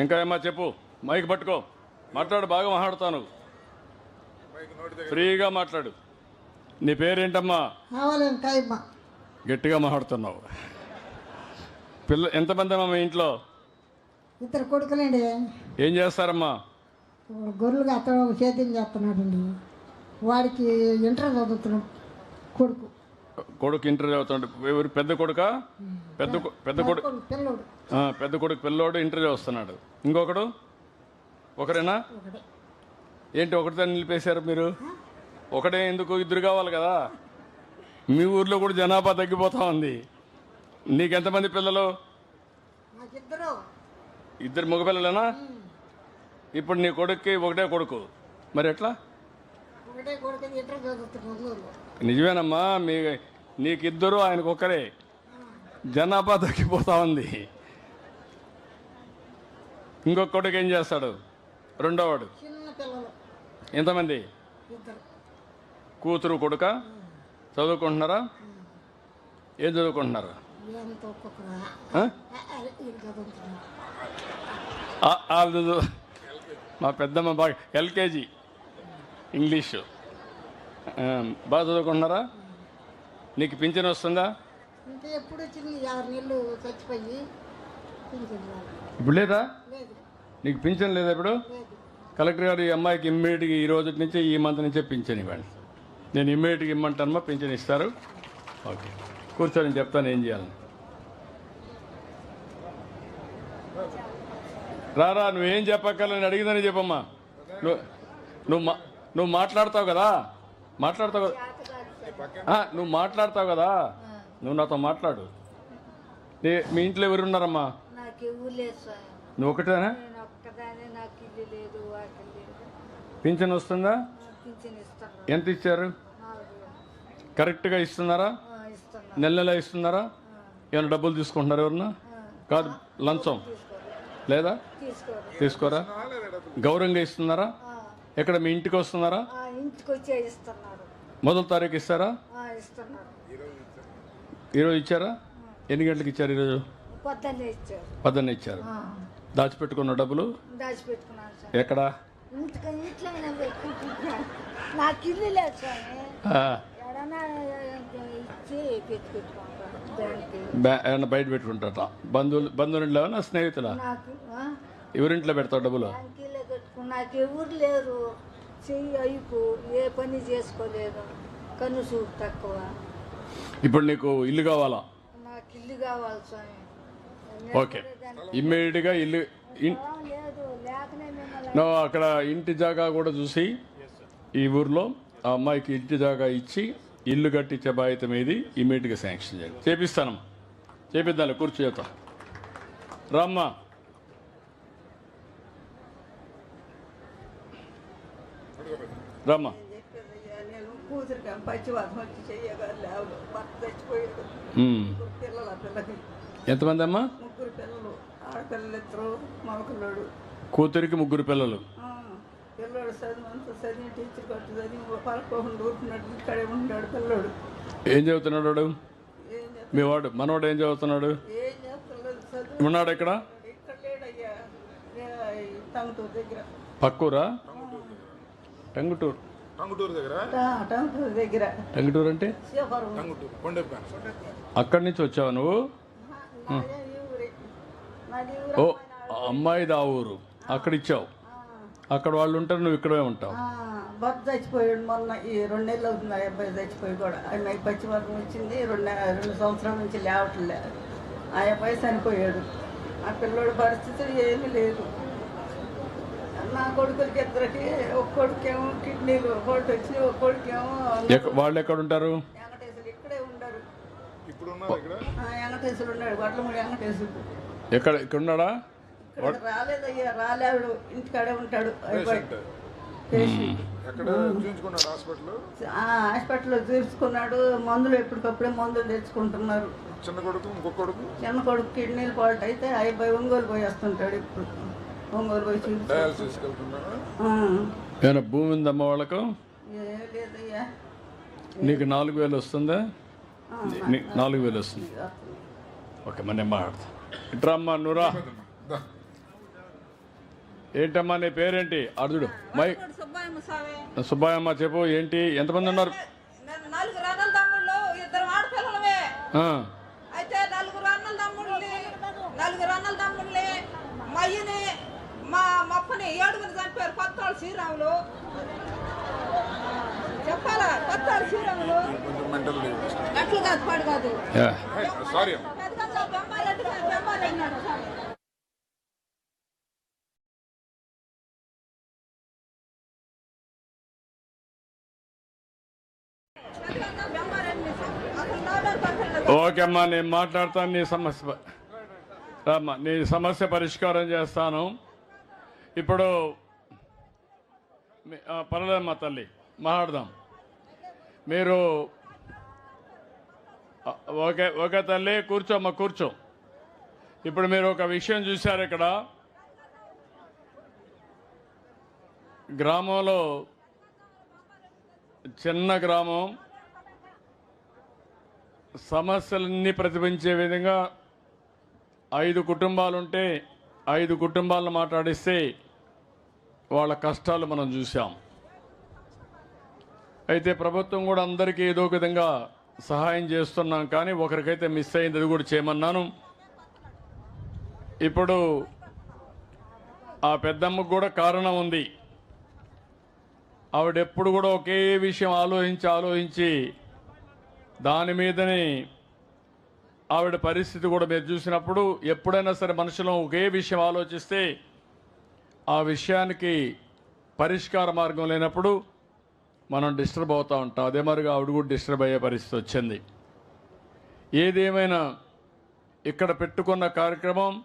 ఇంకా ఏమా చెప్పు. మైక్ పట్టుకో. మాట్లాడు బాగా మాట్లాడుతాను. ఫ్రీగా మాట్లాడు. నీ పేరేంటమ్మా? గట్టిగా మాట్లాడుతున్నావు. పిల్ల ఎంతమంది అమ్మా మీ ఇంట్లో? ఇద్దరు కొడుకులండి. ఏం చేస్తారమ్మా? గొర్రెలుగా అతను సేద్యం చేస్తున్నాడండి. వాడికి ఇంటర్ చదువుతున్నాడు కొడుకు. కొడుకు ఇంటర్ చదువుతాడు. ఎవరు? పెద్ద కొడుక? పెద్ద పెద్ద కొడుకు పెద్ద కొడుకు పిల్లోడు ఇంటర్ చదువుతున్నాడు. ఇంకొకడు? ఒకరేనా? ఏంటి ఒకటితో నిలిపేశారు మీరు? ఒకటే ఎందుకు? ఇద్దరు కావాలి కదా. మీ ఊర్లో కూడా జనాభా తగ్గిపోతా ఉంది. నీకెంతమంది పిల్లలు? ఇద్దరు మగపిల్లలేనా? ఇప్పుడు నీ కొడుక్కి ఒకటే కొడుకు. మరి ఎట్లా ఒకటే కొడుకు ఇంటర్ చదువుతున్నాడు నిజమేనమ్మా మీ నీకిద్దరు ఆయనకు ఒక్కరే జనాభా తగ్గిపోతా ఉంది. ఇంకొక కొడుకు ఏం చేస్తాడు? రెండోవాడు. ఎంతమంది? కూతురు కొడుక? చదువుకుంటున్నారా? ఏం చదువుకుంటున్నారు? ఎంత మా పెద్దమ్మ బాగా ఎల్కేజీ. ఇంగ్లీషు. బాగా చదువుకుంటున్నారా? నీకు పింఛన్ వస్తుందా? ఇంకా ఎప్పుడు వచ్చింది? ఆరు నెలలు చచ్చిపోయి పింఛన్ రాదు. ఇప్పుడు లేదా? లేదు. నీకు పింఛన్ లేదా ఇప్పుడు? లేదు. కలెక్టర్ గారు ఈ అమ్మాయికి ఇమ్మీడియట్గా ఈ రోజు నుంచి ఈ మంత్ నుంచే పింఛన్ ఇవ్వండి. నేను ఇమ్మీడియట్గా ఇమ్మంటానమ్మా పింఛన్ ఇస్తారు. ఓకే. కూర్చొని చెప్తాను ఏం చేయాలని రారా నువ్వేం చెప్పక్కర్లేదు అడిగిందని చెప్పమ్మా. నువ్వు నువ్వు మా నువ్వు మాట్లాడతావు కదా? మాట్లాడతావు కదా? ఆ, నువ్వు మాట్లాడతావు కదా? నువ్వు నాతో మాట్లాడు. మీ ఇంట్లో ఎవరు ఉన్నారమ్మా? నువ్వు ఒకటేనా? నేను ఒక్కదానే నాకు ఇల్లు లేదు వాకిల్ లేదు. పింఛన్ వస్తుందా? ఎంత ఇచ్చారు? కరెక్ట్గా ఇస్తున్నారా? నెల నెల ఇస్తున్నారా? ఏమైనా డబ్బులు తీసుకుంటున్నారా ఎవరన్నా? కాదు లంచం. లేదా? తీసుకోరు. తీసుకోరా? గౌరవంగా ఇస్తున్నారా? ఎక్కడ మీ ఇంటికి వస్తున్నారా? ఆ, ఇంటికి వచ్చే ఇస్తున్నారు. మొదటి తారీఖు ఇస్తారా? ఇస్తున్నారు. ఈరోజు ఇచ్చారా? ఎన్ని గంటలకు ఇచ్చారు ఈరోజు? పొద్దున్నే ఇచ్చారు. పద్దెన్న ఇచ్చారు. ఆ, దాచిపెట్టుకున్న డబ్బులు? దాచిపెట్టుకున్నాను ఎక్కడ? ఇంటికి ఇంట్లో నాకు ఇల్లు లేదు ఏమన్నా బయట పెట్టుకుంటాట బంధువులు బంధువులు నా స్నేహితుల? ఎవరింట్లో పెడతావు డబ్బులు? బ్యాంకీలో కట్టుకుని నాకు ఎవరు లేరు. చెయ్యి అయిపు ఏ పని చేసుకోలేదు. కన్ను చూపు తక్కువ. ఇప్పుడు నీకు ఇల్లు కావాలా? నాకు ఇల్లు కావాలి స్వామి. ఓకే. ఇమ్మీడియట్గా ఇల్లు ఇన్- ఆ, లేదు లేకనే మిమ్మల్ని నో అక్కడ ఇంటి జాగా కూడా చూసి ఈ ఊర్లో ఆ అమ్మాయికి ఇంటి జాగా ఇచ్చి ఇల్లు కట్టించే బాధ్యత మీది. ఇమీడియట్గా శాంక్షన్ చేయాలి చేపిస్తానమ్మా. చేపిద్దాం కూర్చోతా రామ్మా. రామ్మా. నేను కూతురికి వచ్చి భర్త చచ్చిపోయాడు పిల్లలు పిల్లకి ఎంతమంది అమ్మా ముగ్గురు పిల్లలు ఆడపిల్లలు ఇద్దరు మగపిల్లడు. కూతురికి ముగ్గురు పిల్లలు. ఆ, పిల్లోడు చదువు అంతా చదివి టీచర్ కొట్టి చదివి పలకోకుండా ఊరుకున్నాడు ఇక్కడే ఉన్నాడు పిల్లోడు. ఏం చదువుతున్నాడు వాడు? మీ వాడు మనవాడు ఏం చదువుతున్నాడు? ఏం చేస్తలేదు చదువు ఉన్నాడు ఇక్కడ? లేడయ్యా దగ్గర. పక్కూరా? టంగుటూరు. టంగుటూరు దగ్గర? టంగుటూరు దగ్గర. టంగుటూరు అంటే? టంగుటూరు కొండెప్ప అక్కడి నుంచి వచ్చావా నువ్వు? ఓ అమ్మాయిది ఆ ఊరు. అక్కడ ఇచ్చావు అక్కడ వాళ్ళు ఉంటారు నువ్వు ఇక్కడే ఉంటావు. భర్త చచ్చిపోయాడు మొన్న ఈ రెండు నెలలు అవుతుంది ఆ అబ్బాయి చచ్చిపోయి కూడా. అమ్మాయి పచ్చివర్గం వచ్చింది రెండు రెండు సంవత్సరాల నుంచి లేవట్లే ఆ అబ్బాయి చనిపోయాడు. ఆ పిల్లోడి పరిస్థితి ఏమీ లేదు. నా కొడుకులకి ఇద్దరికి ఒక కొడుకేమో కిడ్నీలు ఒకటి వచ్చి ఒక కొడుకేమో వాళ్ళు ఎక్కడ ఉంటారు వెంకటేశ్వరు ఇక్కడే ఉండరు. ఇప్పుడు ఉన్నారు ఇక్కడ? ఆ, వెంకటేశ్వరు ఉన్నాడు గొడ్లమూడి వెంకటేశ్వరు ఎక్కడ ఇక్కడ ఉన్నాడా రాలేదయ్యా రాలేడు ఇంటికాడే ఉంటాడు హాస్పిటల్? ఆ హాస్పిటల్లో చూసుకున్నాడు మందులు ఎప్పటికప్పుడే మందులు తెచ్చుకుంటున్నారు. చిన్న కొడుకు ఇంకొక కొడుకు? చిన్న కొడుకు కిడ్నీలు పాల్ట్ అయితే అబ్బాయి ఒంగోలు పోయి వస్తుంటాడు ఇప్పుడు. ఒంగోలు పోయి ఏమైనా భూమి ఉందమ్మా వాళ్ళకు? నీకు నాలుగు వేలు వస్తుందా? నాలుగు వేలు వస్తుంది. ఓకే మన మాట్లాడతా. ఇట్రా అమ్మా దా. ఏంటమ్మా నీ పేరేంటి? అర్జుడు. మై సుబ్బాయమ్మ చెప్పు ఏంటి? ఎంతమంది ఉన్నారు? నేను నలుగురు అన్నల తమ్ముళ్ళు ఇద్దరు ఆడపిల్లలమే. ఆ, అయితే నలుగురు అన్నల తమ్ముళ్ళని మయ్యని మా మప్పని ఏడుగురు చంపారు కొత్తవాళ్ళు శ్రీరాములు. చెప్పాలా? కొత్తవాళ్ళు శ్రీరాములు? గట్లు కాదు పాడు కాదు. బొమ్మాలంటే ఓకే అమ్మా నేను మాట్లాడతాను నీ సమస్య రామ్మా నీ సమస్య పరిష్కారం చేస్తాను. ఇప్పుడు పర్లేదు మా తల్లి మాట్లాడదాం. మీరు ఓకే ఓకే తల్లి కూర్చోమ్మా కూర్చో. ఇప్పుడు మీరు ఒక విషయం చూశారు ఇక్కడ. గ్రామంలో చిన్న గ్రామం సమస్యలన్నీ ప్రతిబింబించే విధంగా ఐదు కుటుంబాలు ఉంటే ఐదు కుటుంబాలను మాట్లాడిస్తే వాళ్ళ కష్టాలు మనం చూసాం అయితే ప్రభుత్వం కూడా అందరికీ ఏదో ఒక విధంగా సహాయం చేస్తున్నాం. కానీ ఒకరికైతే మిస్ అయింది అది కూడా చేయమన్నాను. ఇప్పుడు ఆ పెద్దమ్మకు కూడా కారణం ఉంది. ఆవిడెప్పుడు కూడా ఒకే విషయం ఆలోచించి ఆలోచించి దాని మీదనే ఆవిడ పరిస్థితి కూడా మీరు చూసినప్పుడు ఎప్పుడైనా సరే మనుషులు ఒకే విషయం ఆలోచిస్తే ఆ విషయానికి పరిష్కార మార్గం లేనప్పుడు మనం డిస్టర్బ్ అవుతూ ఉంటాం. అదే మరిగా ఆవిడ కూడా డిస్టర్బ్ అయ్యే పరిస్థితి వచ్చింది. ఏదేమైనా ఇక్కడ పెట్టుకున్న కార్యక్రమం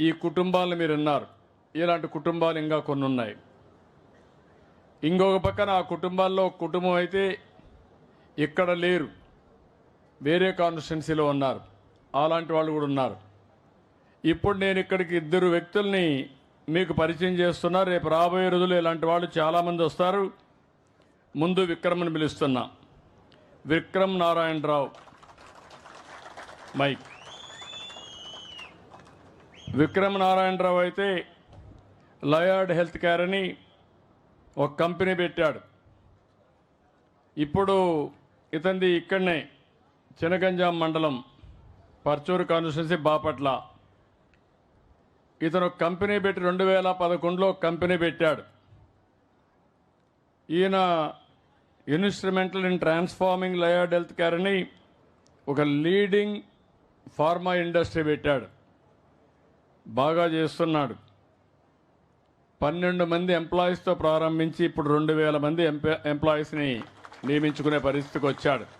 ఈ కుటుంబాలను మీరు విన్నారు. ఇలాంటి కుటుంబాలు ఇంకా కొన్ని ఉన్నాయి. ఇంకొక పక్కన ఆ కుటుంబాల్లో కుటుంబం అయితే ఇక్కడ లేరు. వేరే కాన్స్టిట్యున్సీలో ఉన్నారు. అలాంటి వాళ్ళు కూడా ఉన్నారు. ఇప్పుడు నేను ఇక్కడికి ఇద్దరు వ్యక్తుల్ని మీకు పరిచయం చేస్తున్నా రేపు రాబోయే రోజులు ఇలాంటి వాళ్ళు చాలామంది వస్తారు. ముందు విక్రమ్ని పిలుస్తున్నా. విక్రమ్ నారాయణరావు. మైక్. విక్రమ్ నారాయణరావు అయితే లయార్డ్ హెల్త్ కేర్ అని ఒక కంపెనీ పెట్టాడు. ఇప్పుడు ఇతంది ఇక్కడనే చినగంజాం మండలం పర్చూరు కాన్స్టిట్యున్సీ బాపట్ల. ఇతను కంపెనీ పెట్టి రెండు వేల పదకొండులో కంపెనీ పెట్టాడు. ఈయన instrumental in transforming Layard health care అని ఒక లీడింగ్ ఫార్మా ఇండస్ట్రీ పెట్టాడు. బాగా చేస్తున్నాడు. పన్నెండు మంది ఎంప్లాయీస్తో ప్రారంభించి ఇప్పుడు రెండు వేల మంది ఎంప్లాయీస్ని నియమించుకునే పరిస్థితికి వచ్చాడు.